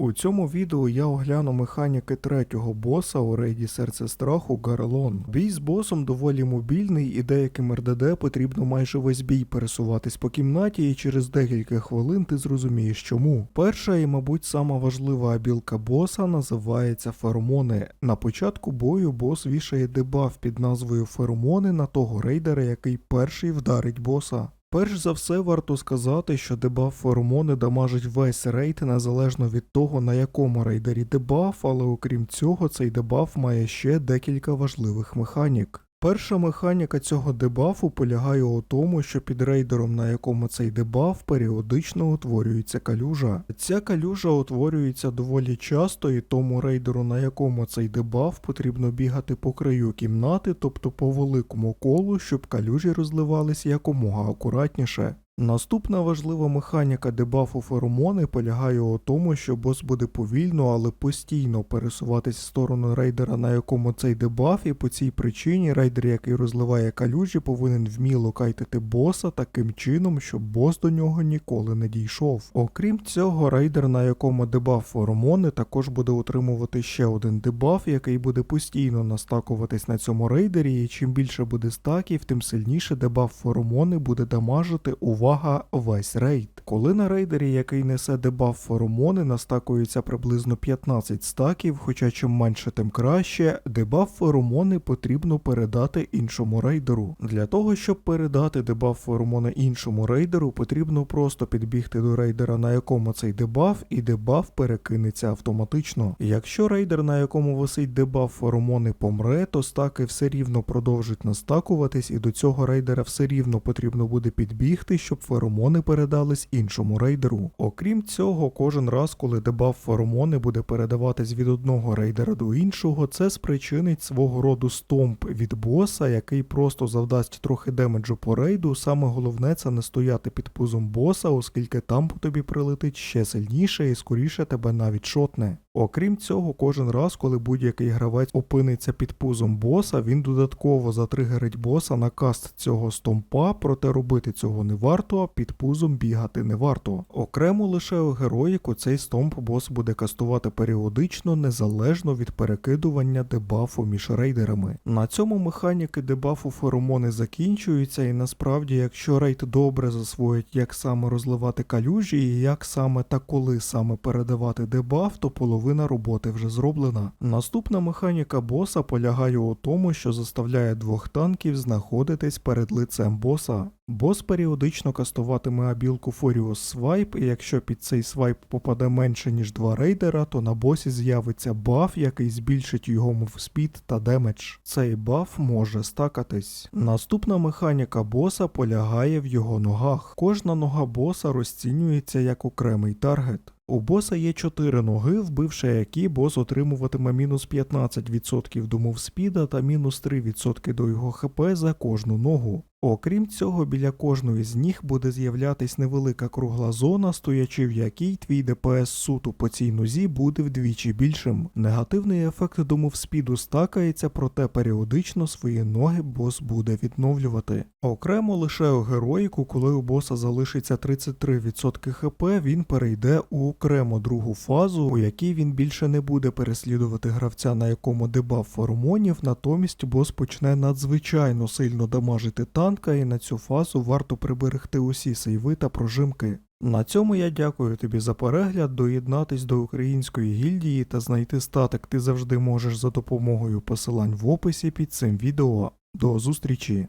У цьому відео я огляну механіки третього боса у рейді серце страху Гарлон. Бій з босом доволі мобільний і деяким РДД потрібно майже весь бій пересуватись по кімнаті, і через декілька хвилин ти зрозумієш чому. Перша і, мабуть, сама важлива абілка боса називається феромони. На початку бою бос вішає дебаф під назвою Феромони на того рейдера, який перший вдарить боса. Перш за все варто сказати, що дебаф феромони дамажить весь рейд незалежно від того, на якому рейдері дебаф, але окрім цього, цей дебаф має ще декілька важливих механік. Перша механіка цього дебафу полягає у тому, що під рейдером, на якому цей дебаф, періодично утворюється калюжа. Ця калюжа утворюється доволі часто, і тому рейдеру, на якому цей дебаф, потрібно бігати по краю кімнати, тобто по великому колу, щоб калюжі розливались якомога акуратніше. Наступна важлива механіка дебафу феромони полягає у тому, що бос буде повільно, але постійно пересуватись в сторону рейдера, на якому цей дебаф, і по цій причині рейдер, який розливає калюжі, повинен вміло кайтити боса таким чином, щоб бос до нього ніколи не дійшов. Окрім цього, рейдер, на якому дебаф феромони, також буде утримувати ще один дебаф, який буде постійно настакуватись на цьому рейдері, і чим більше буде стаків, тим сильніше дебаф феромони буде дамажити увага весь рейд. Коли на рейдері, який несе дебаф феромони, настакується приблизно 15 стаків, хоча чим менше, тим краще, дебаф феромони потрібно передати іншому рейдеру. Для того, щоб передати дебаф феромони іншому рейдеру, потрібно просто підбігти до рейдера, на якому цей дебаф, і дебаф перекинеться автоматично. Якщо рейдер, на якому висить дебаф феромони, помре, то стаки все рівно продовжать настакуватись, і до цього рейдера все рівно потрібно буде підбігти, щоб феромони передались іншому рейдеру. Окрім цього, кожен раз, коли дебаф феромони буде передаватись від одного рейдера до іншого, це спричинить свого роду стомп від боса, який просто завдасть трохи демеджу по рейду. Саме головне це не стояти під пузом боса, оскільки там по тобі прилетить ще сильніше і скоріше тебе навіть шотне. Окрім цього, кожен раз, коли будь-який гравець опиниться під пузом боса, він додатково затригерить боса на каст цього стомпа, проте робити цього не варто, а під пузом бігати не варто. Окремо лише у героїку цей стомп бос буде кастувати періодично, незалежно від перекидування дебафу між рейдерами. На цьому механіки дебафу феромони закінчуються, і насправді, якщо рейд добре засвоїть, як саме розливати калюжі і як саме та коли саме передавати дебаф, то половина роботи вже зроблена. Наступна механіка боса полягає у тому, що заставляє двох танків знаходитись перед лицем боса. Бос періодично кастуватиме абілку Furious Swipe, і якщо під цей свайп попаде менше ніж два рейдера, то на босі з'явиться баф, який збільшить його мувспід та демедж. Цей баф може стакатись. Наступна механіка боса полягає в його ногах. Кожна нога боса розцінюється як окремий таргет. У боса є 4 ноги, вбивши які бос отримуватиме мінус 15% до мувспіда та мінус 3% до його хп за кожну ногу. Окрім цього, біля кожної з ніг буде з'являтись невелика кругла зона, стоячи в якій твій ДПС суто по цій нозі буде вдвічі більшим. Негативний ефект до мувспіду стакається, проте періодично свої ноги бос буде відновлювати. Окремо лише у героїку, коли у боса залишиться 33% хп, він перейде у окремо другу фазу, у якій він більше не буде переслідувати гравця, на якому дебаф феромонів, натомість бос почне надзвичайно сильно дамажити танка, і на цю фазу варто приберегти усі сейви та прожимки. На цьому я дякую тобі за перегляд. Доєднатись до української гільдії та знайти статик ти завжди можеш за допомогою посилань в описі під цим відео. До зустрічі!